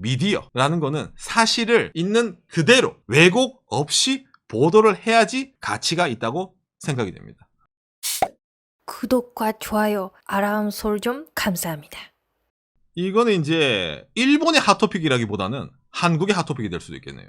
미디어라는 거는 사실을 있는 그대로 왜곡 없이 보도를 해야지 가치가 있다고 생각이 됩니다. 구독과 좋아요, 알람 소리 좀 감사합니다. 이거는 이제 일본의 핫토픽이라기보다는 한국의 핫토픽이 될 수도 있겠네요.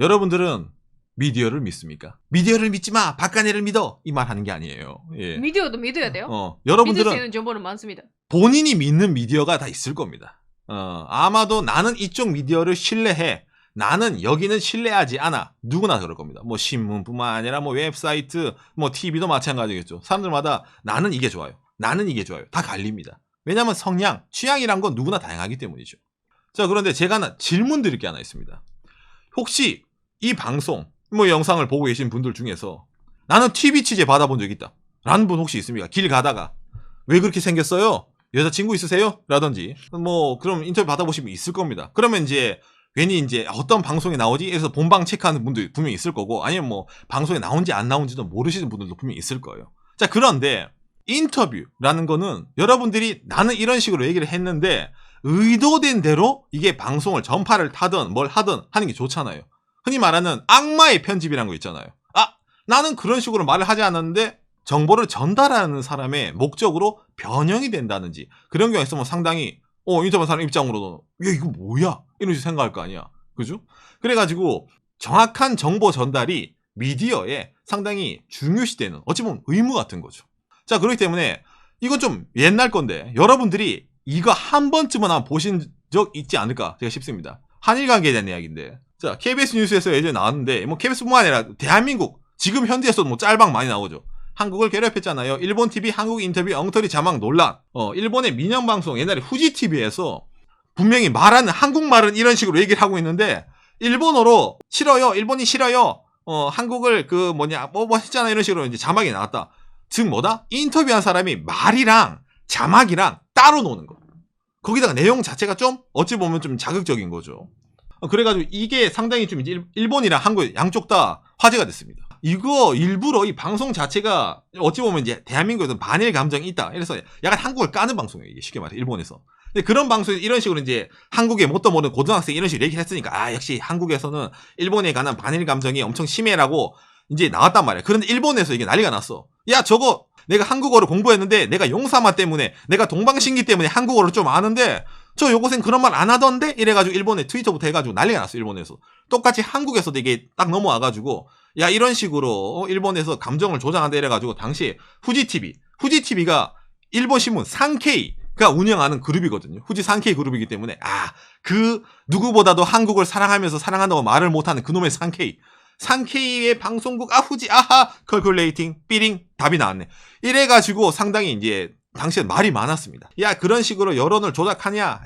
여러분들은 미디어를 믿습니까? 미디어를 믿지 마, 박간애를 믿어 이 말 하는 게 아니에요. 예. 미디어도 믿어야 돼요. 어, 믿을 수 여러분들은 있는 정보는 많습니다. 본인이 믿는 미디어가 다 있을 겁니다. 어, 아마도 나는 이쪽 미디어를 신뢰해. 나는 여기는 신뢰하지 않아. 누구나 그럴 겁니다. 뭐 신문뿐만 아니라 뭐 웹사이트, 뭐 TV도 마찬가지겠죠. 사람들마다 나는 이게 좋아요. 나는 이게 좋아요. 다 갈립니다. 왜냐하면 성향, 취향이란 건 누구나 다양하기 때문이죠. 자, 그런데 제가 질문 드릴 게 하나 있습니다. 혹시 이 방송, 뭐 영상을 보고 계신 분들 중에서 나는 TV 취재 받아본 적 있다. 라는 분 혹시 있습니까? 길 가다가 왜 그렇게 생겼어요? 여자친구 있으세요? 라든지 뭐 그럼 인터뷰 받아보시면 있을 겁니다. 그러면 이제 괜히 이제 어떤 방송에 나오지? 해서 본방 체크하는 분들 분명히 있을 거고 아니면 뭐 방송에 나온지 안 나온지도 모르시는 분들도 분명히 있을 거예요. 자 그런데 인터뷰라는 거는 여러분들이 나는 이런 식으로 얘기를 했는데 의도된 대로 이게 방송을 전파를 타든 뭘 하든 하는 게 좋잖아요. 흔히 말하는 악마의 편집이라는 거 있잖아요. 아 나는 그런 식으로 말을 하지 않았는데 정보를 전달하는 사람의 목적으로 변형이 된다든지 그런 경우가 있으면 상당히 어 인터뷰 사람 입장으로는 야 이거 뭐야? 이런 식으로 생각할 거 아니야. 그죠? 그래가지고 정확한 정보 전달이 미디어에 상당히 중요시되는 어찌 보면 의무 같은 거죠. 자 그렇기 때문에 이건 좀 옛날 건데 여러분들이 이거 한 번쯤은 아마 보신 적 있지 않을까 제가 싶습니다. 한일 관계에 대한 이야기인데. 자 KBS 뉴스에서 예전에 나왔는데 뭐 KBS뿐만 아니라 대한민국 지금 현지에서도 뭐 짤방 많이 나오죠 한국을 괴롭혔잖아요. 일본 TV 한국 인터뷰 엉터리 자막 논란. 어, 일본의 민영 방송 옛날에 후지 TV에서 분명히 말하는 한국말은 이런 식으로 얘기를 하고 있는데 일본어로 싫어요. 일본이 싫어요. 어, 한국을 그 뭐냐 뭐, 뭐 했잖아 이런 식으로 이제 자막이 나왔다. 즉 뭐다? 인터뷰한 사람이 말이랑 자막이랑 따로 노는 거. 거기다가 내용 자체가 좀 어찌 보면 좀 자극적인 거죠. 어, 그래가지고 이게 상당히 좀 이제 일- 일본이랑 한국 양쪽 다 화제가 됐습니다. 이거 일부러 이 방송 자체가 어찌 보면 이제 대한민국에서 반일 감정이 있다. 이래서 약간 한국을 까는 방송이에요. 이게 쉽게 말해 일본에서. 근데 그런 방송에 이런 식으로 이제 한국의 뭣도 모르는 고등학생 이런 식으로 얘기를 했으니까 아 역시 한국에서는 일본에 관한 반일 감정이 엄청 심해라고 이제 나왔단 말이야. 그런데 일본에서 이게 난리가 났어. 야 저거 내가 한국어를 공부했는데 내가 용사마 때문에 내가 동방신기 때문에 한국어를 좀 아는데 저 요곳엔 그런 말 안 하던데? 이래가지고 일본에 트위터부터 해가지고 난리가 났어 일본에서. 똑같이 한국에서도 이게 딱 넘어와가지고 야 이런 식으로 어, 일본에서 감정을 조장한다 이래가지고 당시에 후지 TV 후지 TV가 일본 신문 상케이 가 운영하는 그룹이거든요. 후지 상케이 그룹이기 때문에. 아 그 누구보다도 한국을 사랑하면서 사랑한다고 말을 못하는 그놈의 상케이. 상케이의 방송국 아 후지 아하 컬큘레이팅 삐링 답이 나왔네. 이래가지고 상당히 이제 당시에 말이 많았습니다. 야 그런 식으로 여론을 조작하냐? 야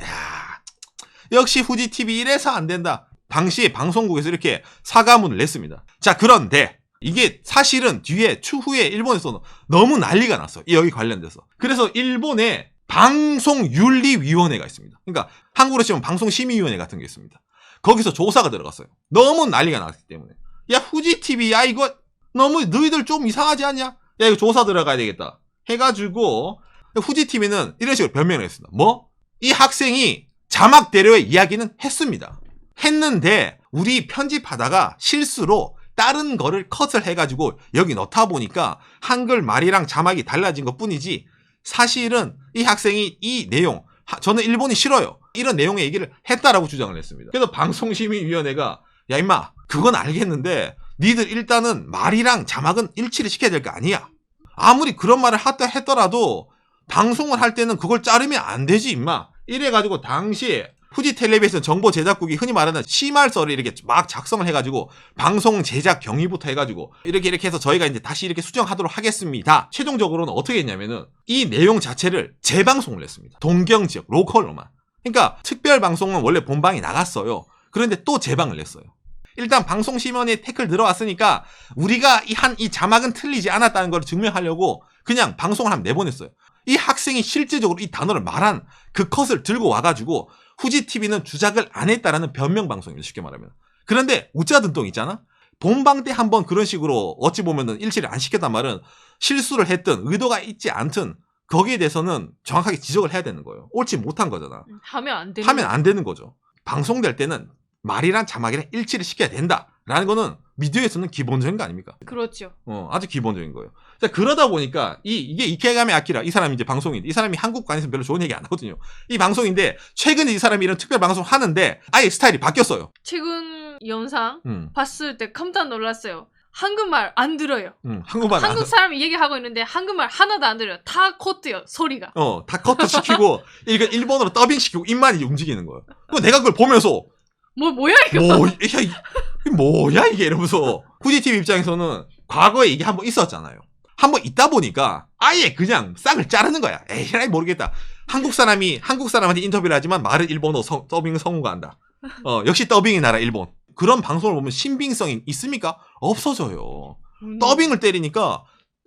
역시 후지 TV 이래서 안 된다. 당시에 방송국에서 이렇게 사과문을 냈습니다. 자 그런데 이게 사실은 뒤에 추후에 일본에서는 너무 난리가 났어. 요 여기 관련돼서. 그래서 일본에 방송윤리위원회가 있습니다. 그러니까 한국으로 치면 방송심의위원회 같은 게 있습니다. 거기서 조사가 들어갔어요. 너무 난리가 났기 때문에. 야 후지 TV 야 이거 너무 너희들 좀 이상하지 않냐? 야 이거 조사 들어가야 되겠다. 해가지고 후지 TV는 이런 식으로 변명을 했습니다. 뭐? 이 학생이 자막대로의 이야기는 했습니다. 했는데 우리 편집하다가 실수로 다른 거를 컷을 해가지고 여기 넣다 보니까 한글 말이랑 자막이 달라진 것 뿐이지 사실은 이 학생이 이 내용 하- 저는 일본이 싫어요. 이런 내용의 얘기를 했다라고 주장을 했습니다. 그래서 방송심의위원회가 야 임마 그건 알겠는데 니들 일단은 말이랑 자막은 일치를 시켜야 될 거 아니야. 아무리 그런 말을 했더라도 방송을 할 때는 그걸 자르면 안 되지 임마 이래가지고 당시에 후지 텔레비전 정보 제작국이 흔히 말하는 시말서를 이렇게 막 작성을 해가지고 방송 제작 경위부터 해가지고 이렇게 이렇게 해서 저희가 이제 다시 이렇게 수정하도록 하겠습니다. 최종적으로는 어떻게 했냐면은 이 내용 자체를 재방송을 했습니다. 동경 지역 로컬로만. 그러니까 특별 방송은 원래 본방이 나갔어요. 그런데 또 재방을 냈어요. 일단 방송 심연에 태클 들어왔으니까 우리가 이한이 자막은 틀리지 않았다는 걸 증명하려고 그냥 방송을 한번 내보냈어요. 이 학생이 실제적으로 이 단어를 말한 그 컷을 들고 와가지고 후지 TV는 주작을 안 했다라는 변명 방송이에요. 쉽게 말하면. 그런데 우짜든똥 있잖아. 본방 때 한번 그런 식으로 어찌 보면은 일치를 안 시켰단 말은 실수를 했든 의도가 있지 않든 거기에 대해서는 정확하게 지적을 해야 되는 거예요. 옳지 못한 거잖아. 하면 안 되는 하면. 안 되는 거죠. 방송될 때는 말이란 자막이랑 일치를 시켜야 된다라는 거는 미디어에서는 기본적인 거 아닙니까? 그렇죠. 어, 아주 기본적인 거예요. 자, 그러다 보니까 이 이게 이케가미 아키라 이 사람이 이제 방송인데 이 사람이 한국 관해서 별로 좋은 얘기 안 하거든요. 이 방송인데 최근에 이 사람이 이런 특별 방송 하는데 아예 스타일이 바뀌었어요. 최근 영상 음, 봤을 때 깜짝 놀랐어요. 한국말 안 들어요. 음, 한국말 안 한국 사람이 얘기하고 있는데 한국말 하나도 안 들어요. 다 코트요 소리가. 어, 다 커트 시키고 이거 일본어로 더빙 시키고 입만 이제 움직이는 거예요. 그 내가 그걸 보면서 뭐 뭐야 이거? 뭐, 야, 뭐야 이게 이러면서 후지 TV 입장에서는 과거에 이게 한번 있었잖아요. 한번 있다 보니까 아예 그냥 싹을 자르는 거야. 에이, 모르겠다. 한국 사람이 한국 사람한테 인터뷰를 하지만 말은 일본어 성- 더빙 성우가 한다. 어, 역시 더빙의 나라 일본. 그런 방송을 보면 신빙성이 있습니까? 없어져요. 음, 더빙을 때리니까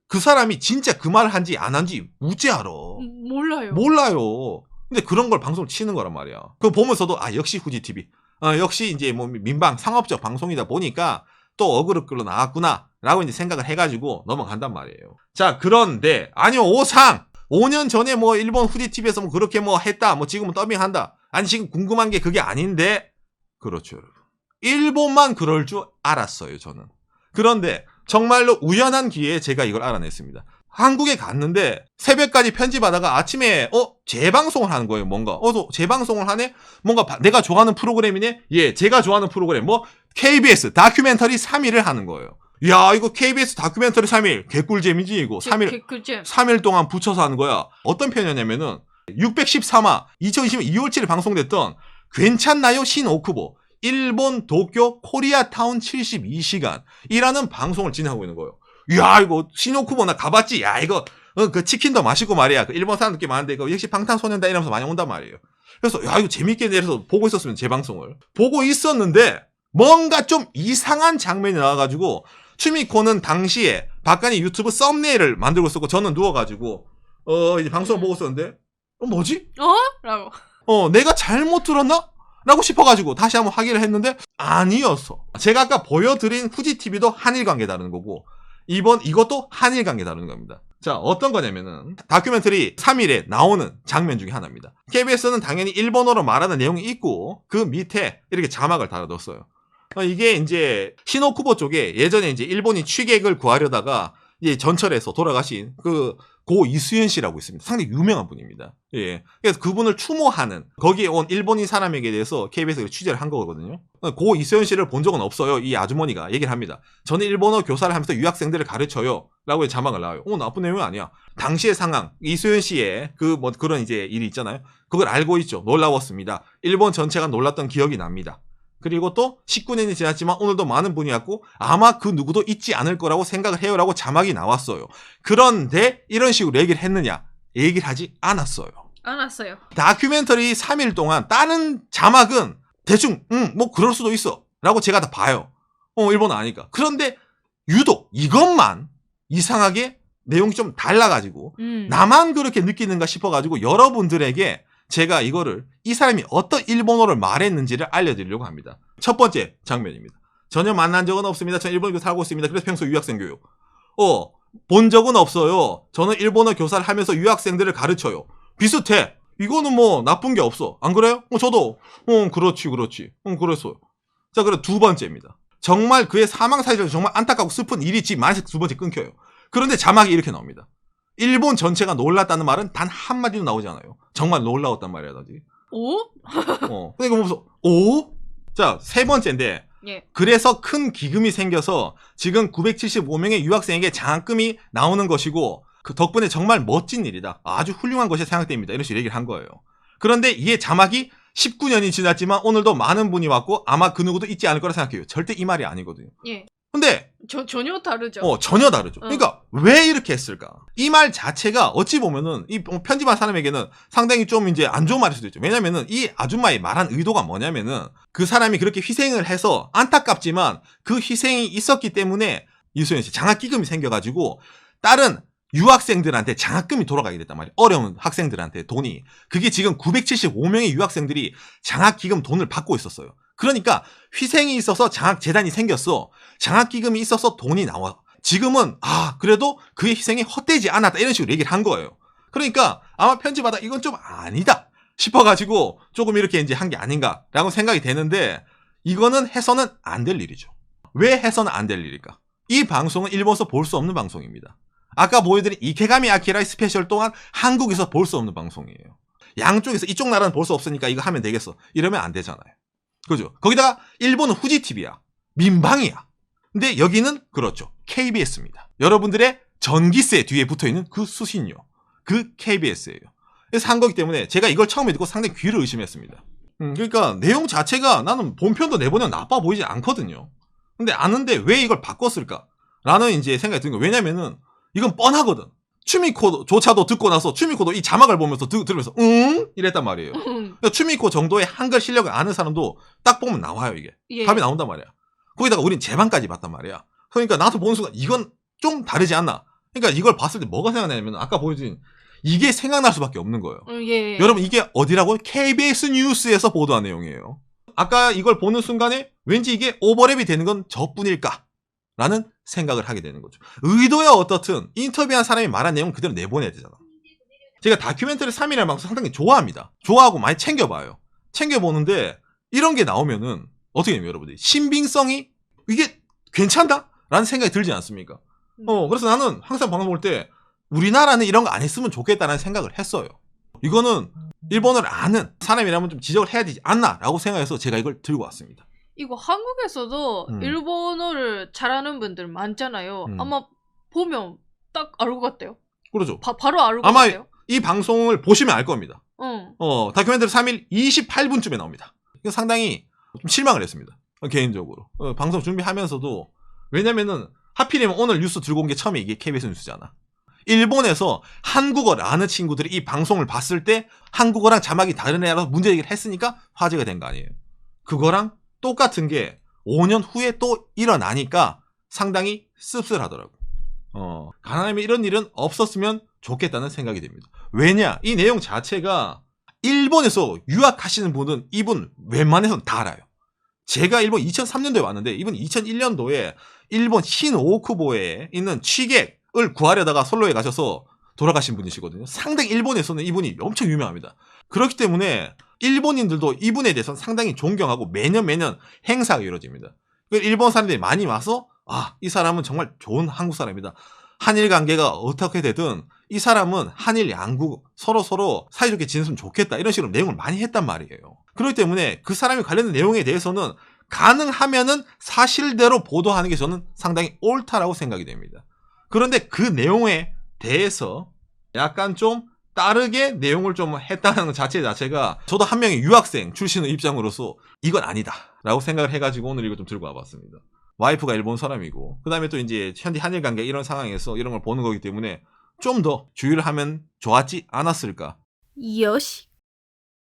그 사람이 진짜 그 말을 한지 안 한지 우째 알아. 음, 몰라요. 몰라요. 근데 그런 걸 방송을 치는 거란 말이야. 그거 보면서도 아 역시 후지 TV. 아 역시 이제 뭐 민방 상업적 방송이다 보니까 또 어그로 끌어 나왔구나라고 이제 생각을 해가지고 넘어간단 말이에요. 자 그런데 아니요 오상 5년 전에 뭐 일본 후지 TV에서 뭐 그렇게 뭐 했다. 뭐 지금은 더빙한다. 아니 지금 궁금한 게 그게 아닌데 그렇죠 여러분. 일본만 그럴 줄 알았어요 저는. 그런데 정말로 우연한 기회에 제가 이걸 알아냈습니다. 한국에 갔는데 새벽까지 편집하다가 아침에 어? 재방송을 하는 거예요 뭔가. 어서 재방송을 하네? 뭔가 바- 내가 좋아하는 프로그램이네? 예 제가 좋아하는 프로그램. 뭐? KBS 다큐멘터리 3일을 하는 거예요. 야 이거 KBS 다큐멘터리 3일. 개꿀잼이지 이거. 3일 그죠. 3일 동안 붙여서 하는 거야. 어떤 편이었냐면은 613화 2020년 2월 7일 방송됐던 괜찮나요? 신오쿠보. 일본 도쿄 코리아타운 72시간이라는 방송을 진행하고 있는 거예요. 야 이거 신오쿠보 나 가봤지. 야 이거 어, 그 치킨도 맛있고 말이야. 그 일본 사람들 꽤 많은데 이거 역시 방탄소년단 이러면서 많이 온단 말이에요. 그래서 야 이거 재밌게 내려서 보고 있었으면 제 방송을 보고 있었는데 뭔가 좀 이상한 장면이 나와가지고 추미코는 당시에 박간이 유튜브 썸네일을 만들고 있었고 저는 누워가지고 어 이제 방송을 보고 있었는데 어 뭐지? 어? 라고. 어 내가 잘못 들었나? 라고 싶어가지고 다시 한번 확인을 했는데 아니었어. 제가 아까 보여드린 후지 TV도 한일 관계 다루는 거고 이번 이것도 한일 관계 다루는 겁니다. 자 어떤 거냐면은 다큐멘터리 3일에 나오는 장면 중에 하나입니다. KBS는 당연히 일본어로 말하는 내용이 있고 그 밑에 이렇게 자막을 달아뒀어요. 어, 이게 이제 시노쿠보 쪽에 예전에 이제 일본이 취객을 구하려다가 이제 전철에서 돌아가신 그 고 이수연 씨라고 있습니다. 상당히 유명한 분입니다. 예. 그래서 그분을 추모하는 거기에 온 일본인 사람에게 대해서 KBS가 취재를 한 거거든요. 어, 고 이수연 씨를 본 적은 없어요. 이 아주머니가 얘기를 합니다. 저는 일본어 교사를 하면서 유학생들을 가르쳐요. 라고 자막을 나와요. 어, 나쁜 내용이 아니야. 당시의 상황, 이수연 씨의 그 뭐 그런 이제 일이 있잖아요. 그걸 알고 있죠. 놀라웠습니다. 일본 전체가 놀랐던 기억이 납니다. 그리고 또 19년이 지났지만 오늘도 많은 분이 왔고 아마 그 누구도 잊지 않을 거라고 생각을 해요라고 자막이 나왔어요. 그런데 이런 식으로 얘기를 했느냐? 얘기를 하지 않았어요. 안 왔어요. 다큐멘터리 3일 동안 다른 자막은 대충 응뭐 그럴 수도 있어 라고 제가 다 봐요. 어 일본어 아니까. 그런데 유독 이것만 이상하게 내용이 좀 달라가지고 음. 나만 그렇게 느끼는가 싶어가지고 여러분들에게 제가 이거를 이 사람이 어떤 일본어를 말했는지를 알려드리려고 합니다. 첫 번째 장면입니다. 전혀 만난 적은 없습니다. 저는 일본어 살고 있습니다. 그래서 평소 유학생 교육. 어, 본 적은 없어요. 저는 일본어 교사를 하면서 유학생들을 가르쳐요. 비슷해. 이거는 뭐 나쁜 게 없어. 안 그래요? 어, 저도. 어, 그렇지, 그렇지. 어, 그랬어요. 자, 그럼 두 번째입니다. 정말 그의 사망 사실은 정말 안타깝고 슬픈 일이 지 만약 두 번째 끊겨요. 그런데 자막이 이렇게 나옵니다. 일본 전체가 놀랐다는 말은 단 한마디도 나오지 않아요. 정말 놀라웠단 말이라든지. 오? 어. 근데 이거 보면서, 오? 자, 세 번째인데, 예. 그래서 큰 기금이 생겨서 지금 975명의 유학생에게 장학금이 나오는 것이고, 그 덕분에 정말 멋진 일이다. 아주 훌륭한 것이 생각됩니다. 이런 식으로 얘기를 한 거예요. 그런데 이에 자막이 19년이 지났지만 오늘도 많은 분이 왔고 아마 그 누구도 잊지 않을 거라 생각해요. 절대 이 말이 아니거든요. 예. 근데 저 전혀 다르죠. 어, 전혀 다르죠. 어. 그러니까 왜 이렇게 했을까? 이 말 자체가 어찌 보면은 이 편집한 사람에게는 상당히 좀 이제 안 좋은 말일 수도 있죠. 왜냐면은 이 아줌마의 말한 의도가 뭐냐면은 그 사람이 그렇게 희생을 해서 안타깝지만 그 희생이 있었기 때문에 이소연 씨 장학기금이 생겨가지고 다른 유학생들한테 장학금이 돌아가게 됐단 말이에요. 어려운 학생들한테 돈이. 그게 지금 975명의 유학생들이 장학기금 돈을 받고 있었어요. 그러니까 희생이 있어서 장학 재단이 생겼어. 장학 기금이 있어서 돈이 나와. 지금은 아 그래도 그의 희생이 헛되지 않았다 이런 식으로 얘기를 한 거예요. 그러니까 아마 편집하다 이건 좀 아니다 싶어가지고 조금 이렇게 이제 한 게 아닌가라고 생각이 되는데 이거는 해서는 안 될 일이죠. 왜 해서는 안 될 일일까? 이 방송은 일본에서 볼 수 없는 방송입니다. 아까 보여드린 이케가미 아키라의 스페셜 동안 한국에서 볼 수 없는 방송이에요. 양쪽에서 이쪽 나라는 볼 수 없으니까 이거 하면 되겠어. 이러면 안 되잖아요. 그죠? 거기다가 일본은 후지 TV야. 민방이야. 근데 여기는 그렇죠. KBS입니다. 여러분들의 전기세 뒤에 붙어 있는 그 수신료. 그 KBS예요. 그래서 한 거기 때문에 제가 이걸 처음에 듣고 상당히 귀를 의심했습니다. 음, 그러니까 내용 자체가 나는 본편도 내보면 나빠 보이지 않거든요. 근데 아는데 왜 이걸 바꿨을까? 라는 이제 생각이 드는 거예요. 왜냐면은 이건 뻔하거든. 추미코조차도 듣고 나서 추미코도 이 자막을 보면서 드, 들으면서 응? 이랬단 말이에요. 그러니까 추미코 정도의 한글 실력을 아는 사람도 딱 보면 나와요 이게. 예. 답이 나온단 말이야. 거기다가 우린 제방까지 봤단 말이야. 그러니까 나도 보는 순간 이건 좀 다르지 않나. 그러니까 이걸 봤을 때 뭐가 생각나냐면 아까 보여준 이게 생각날 수밖에 없는 거예요. 음, 예. 여러분 이게 어디라고? KBS 뉴스에서 보도한 내용이에요. 아까 이걸 보는 순간에 왠지 이게 오버랩이 되는 건 저뿐일까? 라는 생각을 하게 되는 거죠. 의도야 어떻든 인터뷰한 사람이 말한 내용 그대로 내보내야 되잖아. 제가 다큐멘터리 3이라는 방송 상당히 좋아합니다. 좋아하고 많이 챙겨봐요. 챙겨보는데 이런 게 나오면은 어떻게 되면 여러분들이 신빙성이 이게 괜찮다? 라는 생각이 들지 않습니까? 어, 그래서 나는 항상 방송 볼 때 우리나라는 이런 거 안 했으면 좋겠다는 생각을 했어요. 이거는 일본어를 아는 사람이라면 좀 지적을 해야 되지 않나라고 생각해서 제가 이걸 들고 왔습니다. 이거 한국에서도 음. 일본어를 잘하는 분들 많잖아요. 음. 아마 보면 딱알것 같아요. 그러죠. 바, 바로 알것 아마 같아요. 이 방송을 보시면 알 겁니다. 응. 어, 다큐멘터리 3일 28분쯤에 나옵니다. 이거 상당히 좀 실망을 했습니다. 어, 개인적으로. 어, 방송 준비하면서도 왜냐면은 하필이면 오늘 뉴스 들고 온 게 처음에 이게 KBS 뉴스잖아. 일본에서 한국어를 아는 친구들이 이 방송을 봤을 때 한국어랑 자막이 다른 애라서 문제 제기를 했으니까 화제가 된 거 아니에요. 그거랑 똑같은 게 5년 후에 또 일어나니까 상당히 씁쓸하더라고. 어, 가능하면 이런 일은 없었으면 좋겠다는 생각이 듭니다. 왜냐? 이 내용 자체가 일본에서 유학하시는 분은 이분 웬만해서는 다 알아요. 제가 일본 2003년도에 왔는데 이분 2001년도에 일본 신오쿠보에 있는 취객을 구하려다가 솔로에 가셔서 돌아가신 분이시거든요. 상당히 일본에서는 이분이 엄청 유명합니다. 그렇기 때문에 일본인들도 이분에 대해서 상당히 존경하고 매년 매년 행사가 이루어집니다. 그 일본 사람들이 많이 와서 아, 이 사람은 정말 좋은 한국 사람이다. 한일 관계가 어떻게 되든 이 사람은 한일 양국 서로 서로 사이좋게 지냈으면 좋겠다. 이런 식으로 내용을 많이 했단 말이에요. 그렇기 때문에 그 사람이 관련된 내용에 대해서는 가능하면은 사실대로 보도하는 게 저는 상당히 옳다라고 생각이 됩니다. 그런데 그 내용에 대해서 약간 좀 다르게 내용을 좀 했다는 것 자체 자체가 저도 한 명의 유학생 출신의 입장으로서 이건 아니다 라고 생각을 해가지고 오늘 이거 좀 들고 와봤습니다. 와이프가 일본 사람이고 그 다음에 또 이제 현지 한일 관계 이런 상황에서 이런 걸 보는 거기 때문에 좀 더 주의를 하면 좋았지 않았을까 요시.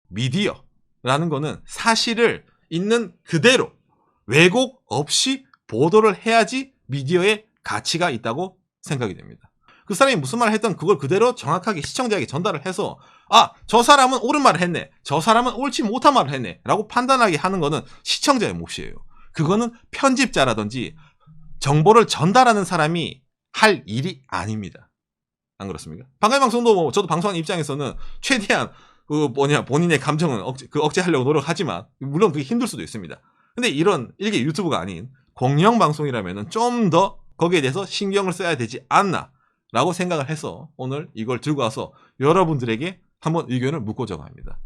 미디어라는 거는 사실을 있는 그대로 왜곡 없이 보도를 해야지 미디어의 가치가 있다고 생각이 됩니다. 그 사람이 무슨 말을 했던 그걸 그대로 정확하게 시청자에게 전달을 해서 아, 저 사람은 옳은 말을 했네. 저 사람은 옳지 못한 말을 했네. 라고 판단하게 하는 거는 시청자의 몫이에요. 그거는 편집자라든지 정보를 전달하는 사람이 할 일이 아닙니다. 안 그렇습니까? 방금 방송도 뭐 저도 방송하는 입장에서는 최대한 그 뭐냐 본인의 감정은 억제, 그 억제하려고 노력하지만 물론 그게 힘들 수도 있습니다. 근데 이런 이게 유튜브가 아닌 공영 방송이라면은 좀 더 거기에 대해서 신경을 써야 되지 않나 라고 생각을 해서 오늘 이걸 들고 와서 여러분들에게 한번 의견을 묻고자 합니다.